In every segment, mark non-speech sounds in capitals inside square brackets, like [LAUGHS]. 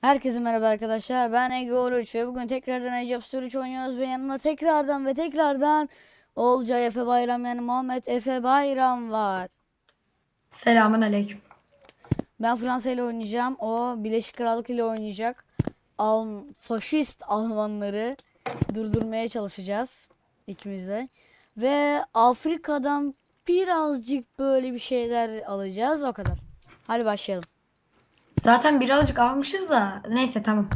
Herkese merhaba arkadaşlar. Ben Ege Oruç ve bugün tekrardan Age of Story oynuyoruz ve yanımda tekrardan ve tekrardan Olcay Efe Bayram yani Muhammed Efe Bayram var. Selamun aleyküm. Ben Fransa ile oynayacağım. O Birleşik Krallık ile oynayacak. Al faşist Almanları durdurmaya çalışacağız ikimiz de. Ve Afrika'dan birazcık böyle bir şeyler alacağız o kadar. Hadi başlayalım. Zaten birazcık almışız da neyse tamam.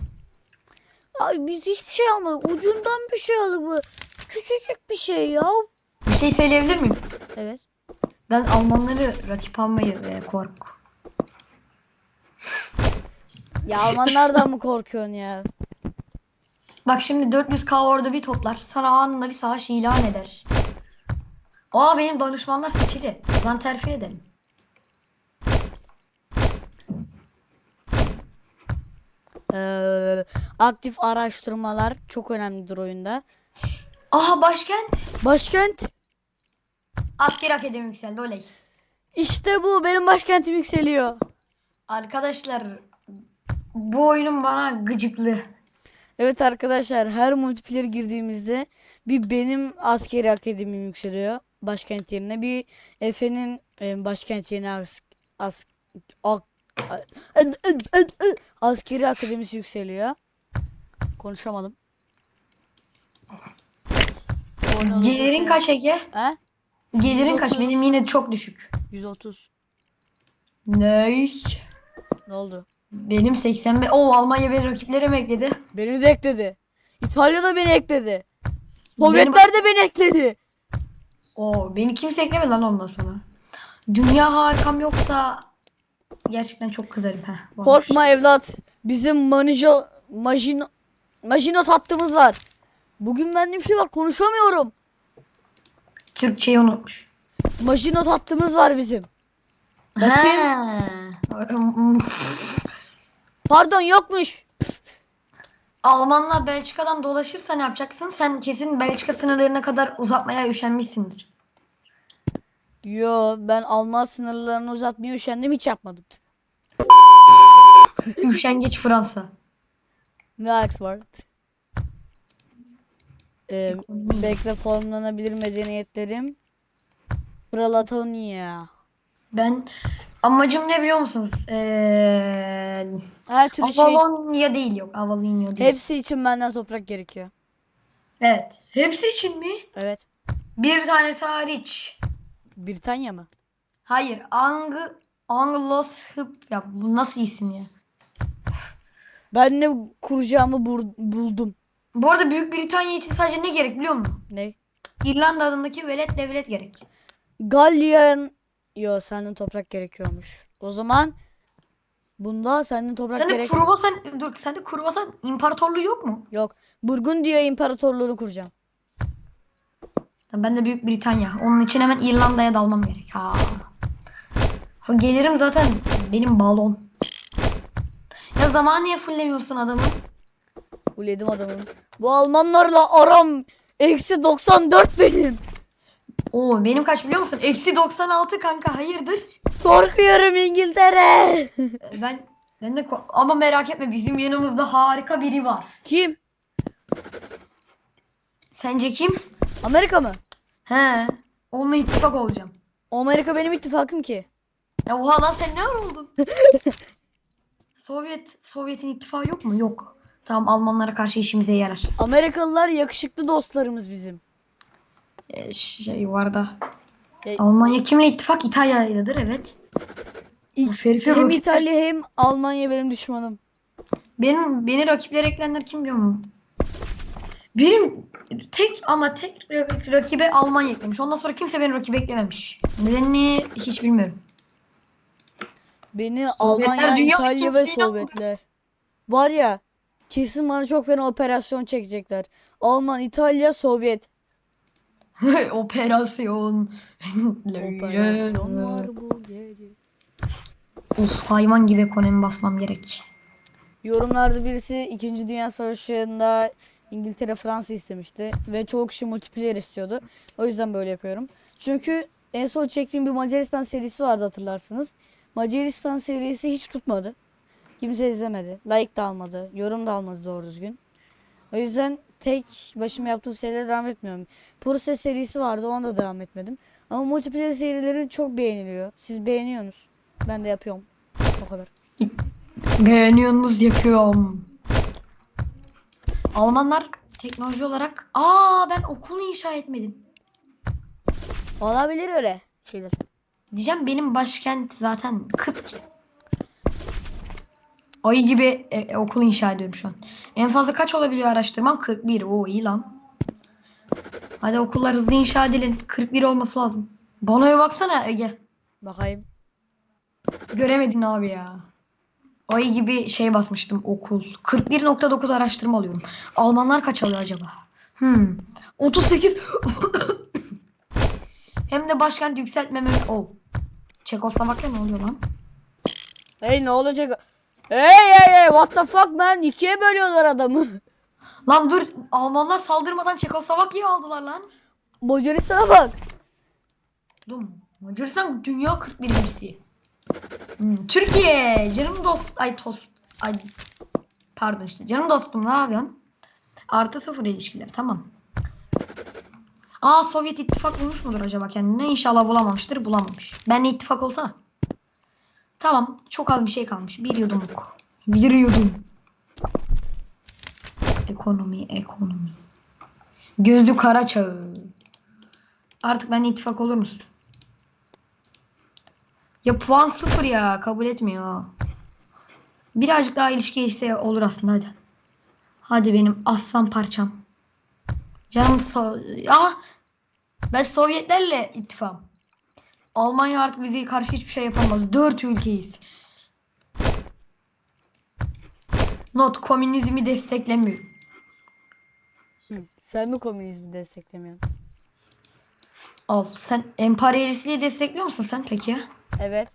Ay biz hiçbir şey almadık. Ucundan bir şey aldık bu. Küçücük bir şey ya. Bir şey söyleyebilir miyim? Evet. Ben Almanları rakip almayı e, kork. Ya Almanlardan mı korkuyorsun ya? Bak şimdi 400k orada bir toplar. Sana anında bir savaş ilan eder. Aa benim danışmanlar seçili. Lan terfi edelim. Ee, aktif araştırmalar çok önemlidir oyunda. Aha başkent. Başkent. Asker akademi yükseldi oley. İşte bu. Benim başkentim yükseliyor. Arkadaşlar bu oyunun bana gıcıklı. Evet arkadaşlar her multiplayer girdiğimizde bir benim askeri akademim yükseliyor. Başkent yerine bir Efe'nin e, başkent yerine as, as, ak- askeri akademisi yükseliyor. Konuşamadım. Gelirin kaç Ege? He? Gelirin kaç? 130. Benim yine çok düşük. 130. Ne? Ne oldu? Benim 85. Oo Almanya beni rakiplere mi ekledi? Beni de ekledi. İtalya da beni ekledi. Sovyetler de beni ekledi. Oo beni kimse eklemedi lan ondan sonra. Dünya harikam yoksa gerçekten çok kızarım. Heh, varmış. Korkma evlat. Bizim manijo majino majinot hattımız var. Bugün bende bir şey var konuşamıyorum. Türkçeyi unutmuş. Majinot hattımız var bizim. Bakayım. Pardon yokmuş. Almanlar Belçika'dan dolaşırsa ne yapacaksın? Sen kesin Belçika sınırlarına kadar uzatmaya üşenmişsindir. Yo ben Alman sınırlarını uzatmaya üşendim hiç yapmadım. Üşengeç Fransa. Next word. Ee, bekle formlanabilir medeniyetlerim. Pralatonia. Ben amacım ne biliyor musunuz? Ee, Her türlü şey. Avalonya değil yok. Avalonya değil. Hepsi için benden toprak gerekiyor. Evet. Hepsi için mi? Evet. Bir tanesi hariç. Britanya mı? Hayır. Ang Anglos ya bu nasıl isim ya? Ben ne kuracağımı buldum. Bu arada Büyük Britanya için sadece ne gerek biliyor musun? Ne? İrlanda adındaki velet devlet gerek. Gallian... Yo senden toprak gerekiyormuş. O zaman bunda senden toprak Sende gerek Kruvasan dur sende Kruvasan imparatorluğu yok mu? yok. Burgundiya İmparatorluğunu kuracağım. Ben de Büyük Britanya. Onun için hemen İrlanda'ya dalmam gerek. Ha. Ha, Gelirim zaten benim balon. Ya zaman niye fullemiyorsun adamı? Uledim adamım. Bu Almanlarla aram eksi 94 benim. Oo benim kaç biliyor musun? Eksi 96 kanka hayırdır? Korkuyorum İngiltere. [LAUGHS] Ben ben de ama merak etme bizim yanımızda harika biri var. Kim? Sence kim? Amerika mı? He. Onunla ittifak olacağım. Amerika benim ittifakım ki. Ya oha lan sen ne oldun? [LAUGHS] Sovyet Sovyet'in ittifakı yok mu? Yok. Tamam Almanlara karşı işimize yarar. Amerikalılar yakışıklı dostlarımız bizim. Ee, şey var da. E- Almanya kimle ittifak? İtalya'yladır evet. İ- hem İtalya hem Almanya benim düşmanım. Benim beni rakiplere ekleyenler kim biliyor musun? Benim tek ama tek ra- rakibe Almanya eklemiş. Ondan sonra kimse beni rakibe eklememiş. Nedenini hiç bilmiyorum. Beni Sovyetler Almanya, dünya İtalya ve ikinciliğini aldı. Sovyetler. Var ya kesin bana çok fena operasyon çekecekler. Alman, İtalya, Sovyet. [LAUGHS] Operasyon. [LAUGHS] Operasyon var bu gece. Uf hayvan gibi ekonomi basmam gerek. Yorumlarda birisi 2. Dünya Savaşı'nda İngiltere Fransa istemişti ve çoğu kişi multiplayer istiyordu. O yüzden böyle yapıyorum. Çünkü en son çektiğim bir Macaristan serisi vardı hatırlarsınız. Macaristan serisi hiç tutmadı. Kimse izlemedi. Like da almadı. Yorum da almadı doğru düzgün. O yüzden tek başıma yaptığım serilere devam etmiyorum. Proses serisi vardı ona da devam etmedim. Ama multiplayer serileri çok beğeniliyor. Siz beğeniyorsunuz. Ben de yapıyorum. O kadar. Beğeniyorsunuz yapıyorum. Almanlar teknoloji olarak aa ben okulu inşa etmedim. Olabilir öyle şeyler. Diyeceğim benim başkent zaten kıt ki. Ayı gibi e, e, okul inşa ediyorum şu an. En fazla kaç olabiliyor araştırmam? 41. Oo iyi lan. Hadi okullar hızlı inşa edilin. 41 olması lazım. Bono'ya baksana Ege. Bakayım. Göremedin abi ya. Ayı gibi şey basmıştım okul. 41.9 araştırma alıyorum. Almanlar kaç alıyor acaba? Hmm. 38. [LAUGHS] Hem de başkent yükseltmeme. Oh. Çekoslovakya ne oluyor lan? Hey ne olacak? Hey hey hey what the fuck man? İkiye bölüyorlar adamı. [LAUGHS] Lan dur Almanlar saldırmadan Çekoslovakya'yı aldılar lan. Macaristan'a bak. Oğlum Macaristan dünya 41. Türkiye canım dost ay tost ay pardon işte canım dostum ne yapıyorsun? Artı sıfır ilişkiler tamam. Aa Sovyet İttifak bulmuş mudur acaba kendine? İnşallah bulamamıştır. Bulamamış. Benle ittifak olsana. Tamam. Çok az bir şey kalmış. Bir yudumluk. Bir yudum. Ekonomi, ekonomi. Gözlü kara çağı. Artık benle ittifak olur musun? Ya puan sıfır ya. Kabul etmiyor. Birazcık daha ilişki işte olur aslında hadi. Hadi benim aslan parçam. Canım so ah ben Sovyetlerle ittifam. Almanya artık bize karşı hiçbir şey yapamaz. Dört ülkeyiz. Not komünizmi desteklemiyor. Sen mi komünizmi desteklemiyorsun? Al sen emperyalistliği destekliyor musun sen peki? Evet.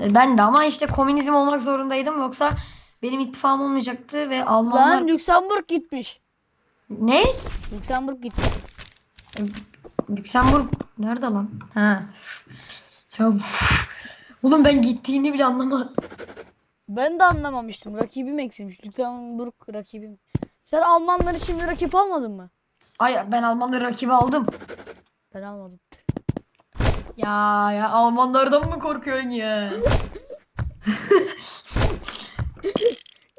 E, Ben de ama işte komünizm olmak zorundaydım yoksa benim ittifakım olmayacaktı ve Almanlar Lan Lüksemburg gitmiş. ne? Lüksemburg gitmiş. Lüksemburg nerede lan? Ha. Ya uf. Oğlum ben gittiğini bile anlamadım. Ben de anlamamıştım. Rakibim eksilmiş. Lüksemburg rakibim. Sen Almanları şimdi rakip almadın mı? Ay ben Almanları rakibi aldım. Ben almadım. Ya ya Almanlardan mı korkuyorsun ya?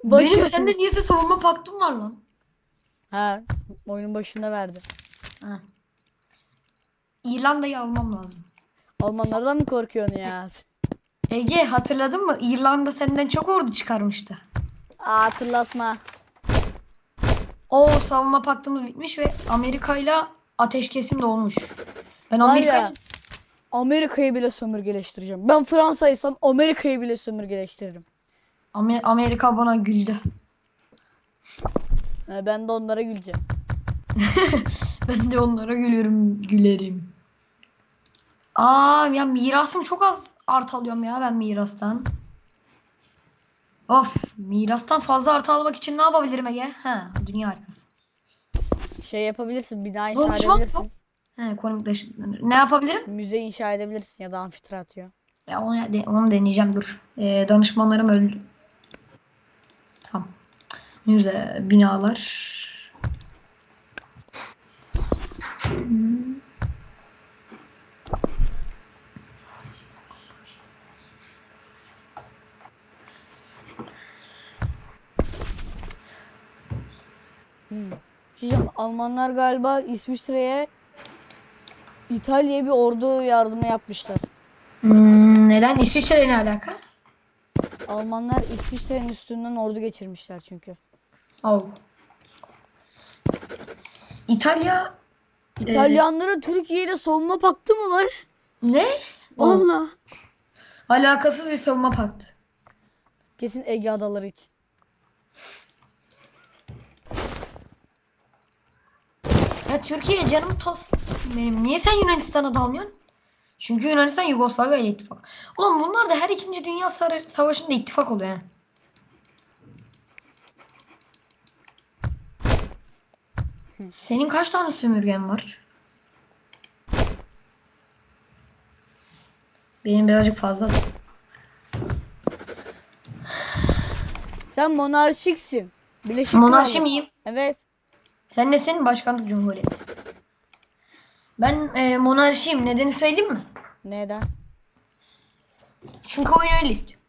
Başı- [LAUGHS] Benim sende niyeyse savunma paktım var lan. Ha, oyunun başında verdi. Ha. İrlanda'yı almam lazım. Almanlardan mı korkuyorsun ya? Ege hatırladın mı? İrlanda senden çok ordu çıkarmıştı. Aa, hatırlatma. O savunma paktımız bitmiş ve Amerika ile ateşkesim de olmuş. Ben Var Amerika ya Amerika'yı bile sömürgeleştireceğim. Ben Fransa'ysam Amerika'yı bile sömürgeleştiririm. Amer- Amerika bana güldü. Ha, ben de onlara güleceğim. [LAUGHS] Ben de onlara gülüyorum, gülerim. Aa ya mirasım çok az artı alıyorum ya ben mirastan. Of mirastan fazla artı almak için ne yapabilirim Ege? Ha dünya harikası. Şey yapabilirsin, bina inşa an edebilirsin. He ekonomik taşıtları. Ne yapabilirim? Müze inşa edebilirsin ya da amfiteyatro. Ya onu, de- onu deneyeceğim dur. Ee, danışmanlarım öldü. Tamam. Müze, binalar. Hmm. Almanlar galiba İsviçre'ye İtalya'ya bir ordu yardımı yapmışlar. Hmm, neden? İsviçre ne alaka? Almanlar İsviçre'nin üstünden ordu geçirmişler çünkü. Oh. İtalya İtalyanların Türkiye ile savunma paktı mı var? ne? Valla. Alakasız bir savunma paktı. Kesin Ege adaları için. Ya Türkiye canım toz benim. Niye sen Yunanistan'a dalmıyorsun? Çünkü Yunanistan Yugoslavya ile ittifak. Ulan bunlar da her ikinci dünya savaşında ittifak oluyor. Senin kaç tane sömürgen var? Benim birazcık fazla. Sen monarşiksin. Birleşik Monarşi Krallık. miyim? Evet. Sen nesin? Başkanlık Cumhuriyeti. Ben e, monarşiyim. Nedeni söyleyeyim mi? Neden? Çünkü oyun öyle istiyor.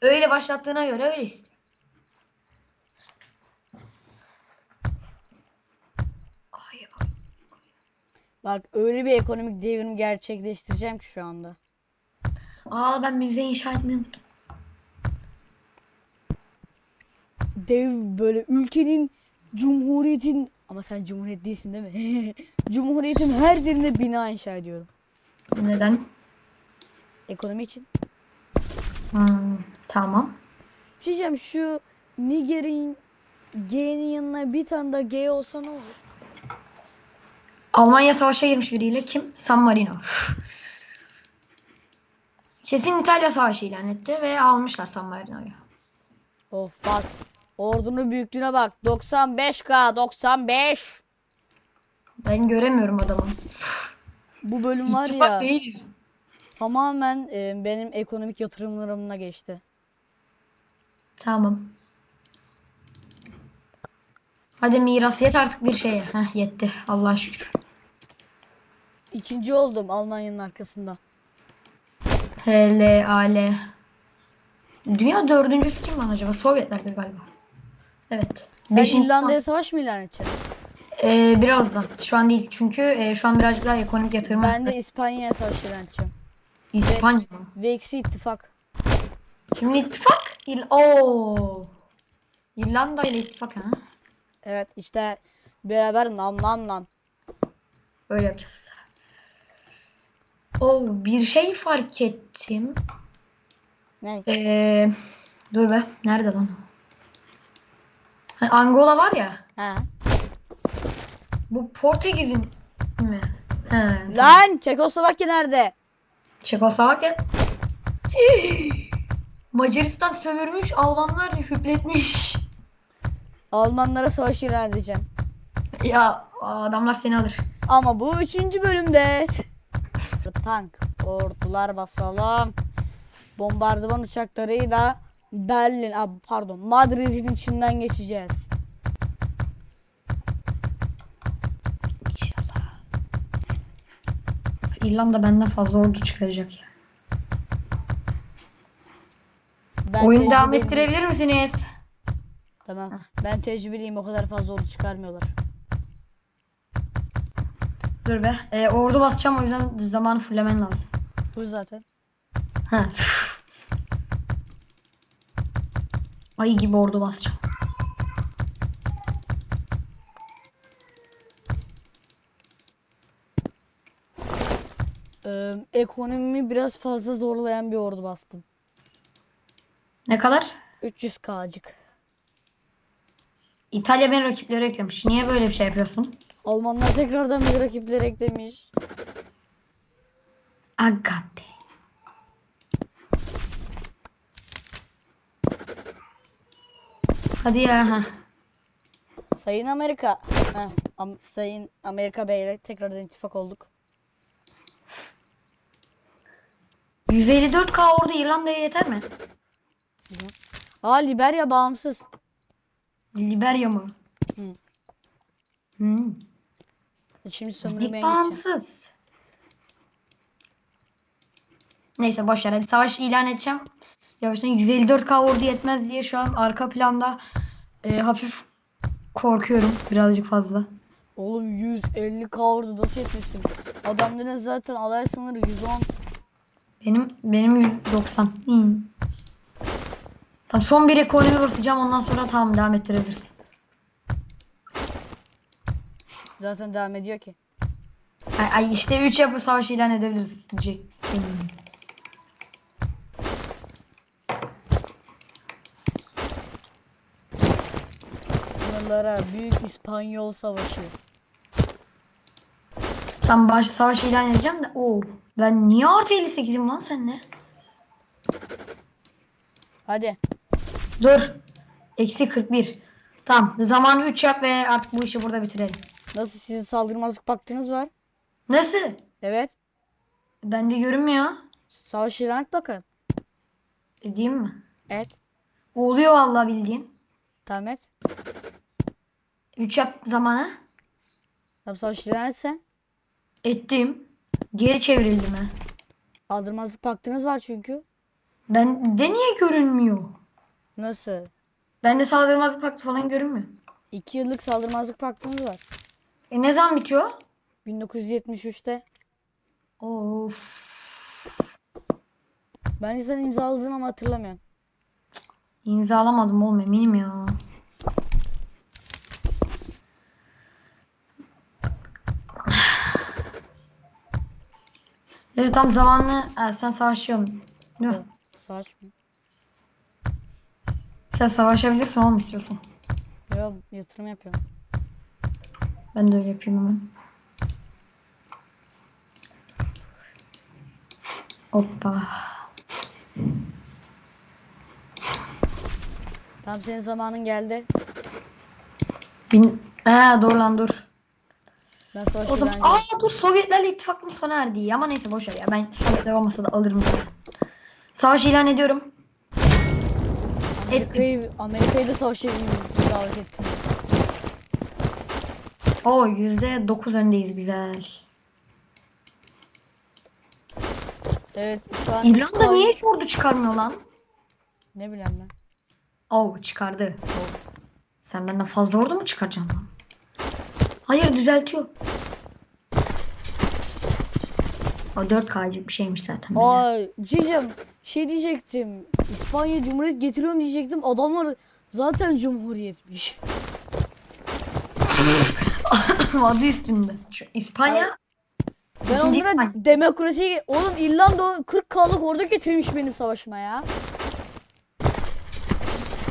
öyle başlattığına göre öyle istiyor. Bak öyle bir ekonomik devrim gerçekleştireceğim ki şu anda. Aa ben müze inşa etmeyi unuttum. Dev böyle ülkenin cumhuriyetin ama sen cumhuriyet değilsin değil mi? [LAUGHS] Cumhuriyetin her yerine bina inşa ediyorum. Neden? Ekonomi için. Hmm, tamam. Bir şey diyeceğim şu Niger'in G'nin yanına bir tane daha G olsa ne olur? Almanya savaşa girmiş biriyle kim? San Marino. Kesin İtalya savaşı ilan etti ve almışlar San Marino'yu. Of bak ordunun büyüklüğüne bak 95k 95 Ben göremiyorum adamı. bu bölüm var İttifak ya değiliz. tamamen e, benim ekonomik yatırımlarımla geçti. Tamam. Hadi miras yet artık bir şeye. Heh yetti. Allah'a şükür. İkinci oldum Almanya'nın arkasında. HL, AL. Dünya dördüncüsü kim lan acaba? Sovyetlerdir galiba. Evet. Sen Beşinci İrlanda'ya savaş mı ilan edeceksin? Ee, birazdan. Şu an değil. Çünkü e, şu an birazcık daha ekonomik yatırım. Ben de İspanya'ya savaş ilan edeceğim. İspanya mı? Ve eksi ittifak. Şimdi ittifak. İr Oo. İrlanda ile ittifak ha. Evet işte beraber nam nam nam. Öyle yapacağız. Oo, bir şey fark ettim. Ne? Ee, dur be. Nerede lan? Angola var ya. Ha. Bu Portekiz'in mi? He. Lan Çekoslovakya nerede? Çekoslovakya. Macaristan sömürmüş, Almanlar hüpletmiş. Almanlara savaş ilan edeceğim. Ya adamlar seni alır. Ama bu üçüncü bölümde. Tank, ordular basalım. Bombardıman uçaklarıyla Berlin, ah, pardon Madrid'in içinden geçeceğiz. İnşallah. İrlanda benden fazla ordu çıkaracak ya. Ben Oyunu devam tecrübeliyim. ettirebilir misiniz? Tamam. Ben tecrübeliyim o kadar fazla ordu çıkarmıyorlar. Dur be. Ee, ordu basacağım o yüzden zamanı fullemen lazım. Bu zaten. Ha. Ayı gibi ordu basacağım. Ee, ekonomimi biraz fazla zorlayan bir ordu bastım. Ne kadar? 300 kacık. İtalya beni rakiplere eklemiş. Niye böyle bir şey yapıyorsun? Almanlar tekrardan bir rakipler eklemiş. Aga Hadi ya. Ha. Sayın Amerika. Heh, Am- Sayın Amerika Bey'le tekrardan ittifak olduk. 154k ordu İrlanda'ya yeter mi? Aa Liberya bağımsız. Liberya mı? Hı. Hmm. Şimdi Demek sömürmeye geçeceğim. bağımsız. Neyse boş ver hadi savaş ilan edeceğim. Yavaştan 154k ordu yetmez diye şu an arka planda e, hafif korkuyorum birazcık fazla. Oğlum 150 ordu nasıl yetmesin? Adamların zaten alay sınırı 110. Benim benim 190. Hmm. Tamam son bir ekonomi basacağım ondan sonra tamam devam ettirebiliriz. Zaten devam ediyor ki. Ay, ay işte 3 yapı savaş ilan edebiliriz. C- Sınırlara büyük İspanyol savaşı. Tam baş savaş ilan edeceğim de. Oo. Ben niye artı 58'im lan seninle? Hadi. Dur. Eksi 41. Tamam. Zamanı 3 yap ve artık bu işi burada bitirelim. Nasıl sizin saldırmazlık paktınız var? Nasıl? Evet. Bende görünmüyor. Savaş ilan et bakalım. Edeyim mi? Evet. Oluyor vallahi bildiğin. Tamam et. 3 yap zamanı. Tamam savaş ilan etse. Ettim. Geri çevrildi mi? Kaldırmazlık paktınız var çünkü. Ben de niye görünmüyor? Nasıl? Bende saldırmazlık paktı falan görünmüyor. 2 yıllık saldırmazlık paktınız var. E ne zaman bitiyor? 1973'te. Of. Bence sen imzaladın ama hatırlamıyorsun. İmzalamadım oğlum eminim ya. Neyse tam zamanlı Ha, sen savaşıyorsun. Değil mi? Savaş mı? Sen savaşabilirsin oğlum istiyorsan. Yok yatırım yapıyorum. Ben de öyle yapayım hemen. Hoppa. Tamam senin zamanın geldi. Bin... Ee, doğru lan dur. Ben savaş O zaman aa dur Sovyetlerle ittifakım sona erdi. Ama neyse boş ver ya. Ben Sovyetler olmasa da alırım. Savaş ilan ediyorum. Amerika'yı, Amerika'yı da savaşa davet ettim. Oo yüzde dokuz öndeyiz güzel. Evet şu an İrlanda İspanya- niye hiç ordu çıkarmıyor lan? Ne bileyim ben. Oo çıkardı. Sen benden fazla ordu mu çıkaracaksın lan? Hayır düzeltiyor. O 4K'cık bir şeymiş zaten. Ay bir şey diyeceğim. Şey diyecektim. İspanya Cumhuriyet getiriyorum diyecektim. Adamlar zaten Cumhuriyetmiş. [LAUGHS] Adı üstünde. Şu İspanya Ben İkinci onlara İspanya. demokrasi... Oğlum İrlanda o 40K'lık orada getirmiş benim savaşıma ya.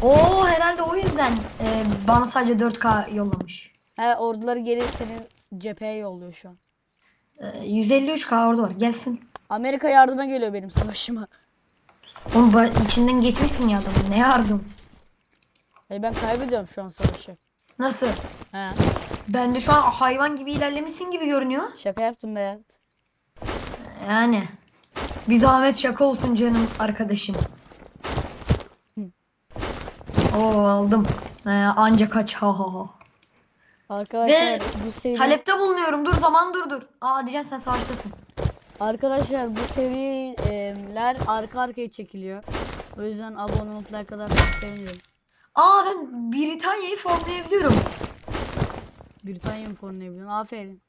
Oo herhalde o yüzden e, bana sadece 4K yollamış. He orduları geri senin cepheye yolluyor şu an. E, 153K ordu var. Gelsin. Amerika yardıma geliyor benim savaşıma. Oğlum ba- içinden geçmişsin ya adamın. Ne yardım? E ben kaybediyorum şu an savaşı. Nasıl? He. Ben de şu an hayvan gibi ilerlemişsin gibi görünüyor. Şaka yaptım be. Yani. Bir zahmet şaka olsun canım arkadaşım. Oo aldım. Ee, anca kaç ha ha ha. Arkadaşlar Ve bu seri Talepte bulunuyorum. Dur zaman dur dur. Aa diyeceğim sen savaştasın. Arkadaşlar bu seriler arka arkaya çekiliyor. O yüzden abone olup like kadar sevinirim. Aa ben Britanya'yı formlayabiliyorum. Britanya mı formlayabiliyorsun? Aferin.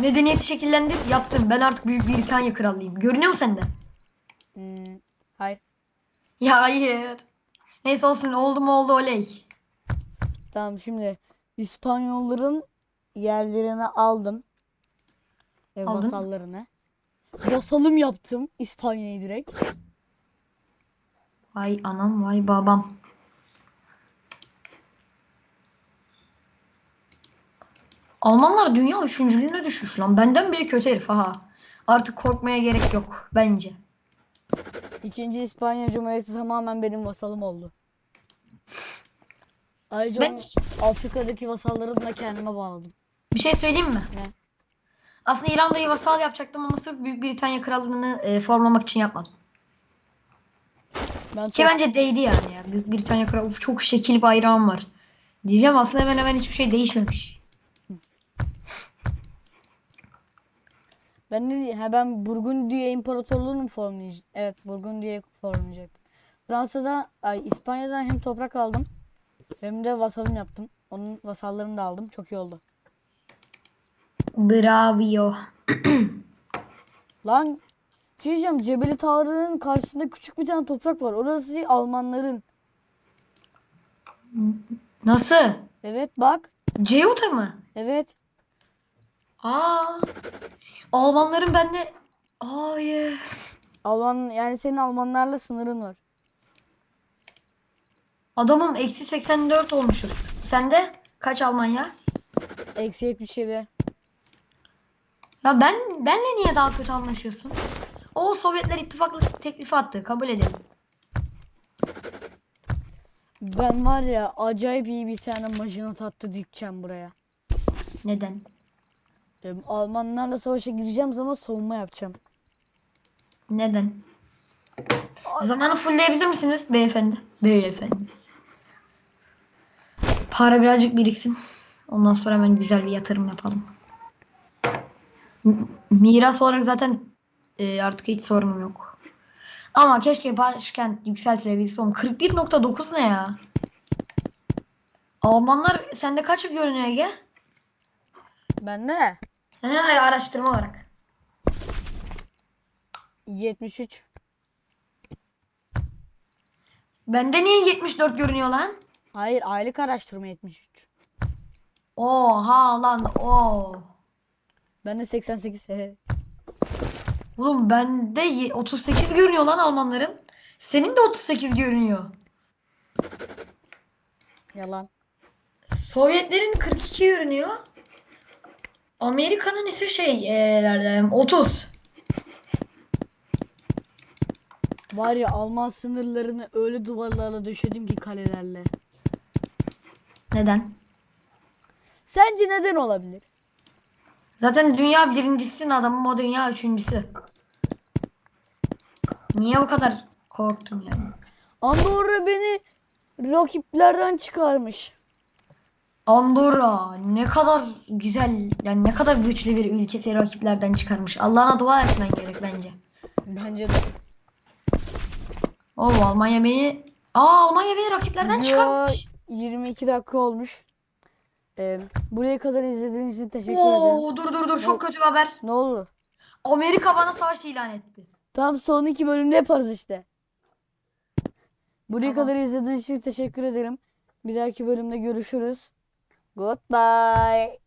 Medeniyeti şekillendir. Yaptım. Ben artık Büyük Britanya krallıyım. Görünüyor mu sende? Hmm, hayır. Ya hayır. Neyse olsun oldu mu oldu oley. Tamam şimdi İspanyolların yerlerini aldım. Ve Aldın. vasallarını. Vasalım yaptım İspanya'yı direkt. Vay anam vay babam. Almanlar dünya üçüncülüğüne düşmüş lan. Benden bile kötü herif ha. Artık korkmaya gerek yok bence. İkinci İspanya Cumhuriyeti tamamen benim vasalım oldu. Ayrıca Ben- Afrika'daki vasallarını da kendime bağladım. Bir şey söyleyeyim mi? Ne? Aslında İrlanda'yı vasal yapacaktım ama sırf Büyük Britanya krallığını e, formlamak için yapmadım. Ben Ki çok- bence değdi yani ya. Büyük Britanya kralı Uf, çok şekil bayrağım var. Diyeceğim aslında hemen hemen hiçbir şey değişmemiş. Ben ne diyeyim? Ha ben Burgundiya İmparatorluğu'nu formlayacağım? Evet Burgundiya formlayacaktım. Fransa'da, ay İspanya'dan hem toprak aldım hem de vasalım yaptım. Onun vasallarını da aldım. Çok iyi oldu. Bravo. Lan şey diyeceğim. Cebeli Tarık'ın karşısında küçük bir tane toprak var. Orası Almanların. Nasıl? Evet bak. Ceuta mı? Evet. Aa. Almanların bende Hayır. Alman yani senin Almanlarla sınırın var. Adamım eksi 84 olmuşuz. Sende kaç Almanya? Eksi 77. Ya ben benle niye daha kötü anlaşıyorsun? O Sovyetler ittifaklık teklifi attı. Kabul edelim. Ben var ya acayip iyi bir tane majinot attı dikeceğim buraya. Neden? Ee, Almanlarla savaşa gireceğim zaman savunma yapacağım. Neden? Zamanı fullleyebilir misiniz beyefendi? Beyefendi. Para birazcık biriksin. Ondan sonra hemen güzel bir yatırım yapalım. Miras olarak zaten e, artık hiç sorunum yok. Ama keşke başkent yükseltilebilse. oğlum. 41.9 ne ya? Almanlar sende kaç görünüyor Ege? Ben de Sende de araştırma olarak. 73. Bende niye 74 görünüyor lan? Hayır aylık araştırma 73. Oha lan o. Ben de 88. He. [LAUGHS] Oğlum bende ye- 38 görünüyor lan Almanların. Senin de 38 görünüyor. Yalan. Sovyetlerin 42 görünüyor. Amerika'nın ise şey eee, 30. Var ya Alman sınırlarını öyle duvarlarla döşedim ki kalelerle. Neden? Sence neden olabilir? Zaten dünya birincisin adamım o dünya üçüncüsü. Niye o kadar korktun yani? Andorra beni rakiplerden çıkarmış. Andorra ne kadar güzel yani ne kadar güçlü bir ülkesi rakiplerden çıkarmış. Allah'ına dua etmen gerek bence. Bence de. Oo Almanya beni Aa Almanya beni rakiplerden Ya, çıkarmış. 22 dakika olmuş. Ee, buraya kadar izlediğiniz için teşekkür ederim. Oo dur dur dur çok kötü bir haber. Ne oldu? Amerika bana savaş ilan etti. Tam son iki bölümde yaparız işte. Buraya Tamam. kadar izlediğiniz için teşekkür ederim. Bir dahaki bölümde görüşürüz. Goodbye.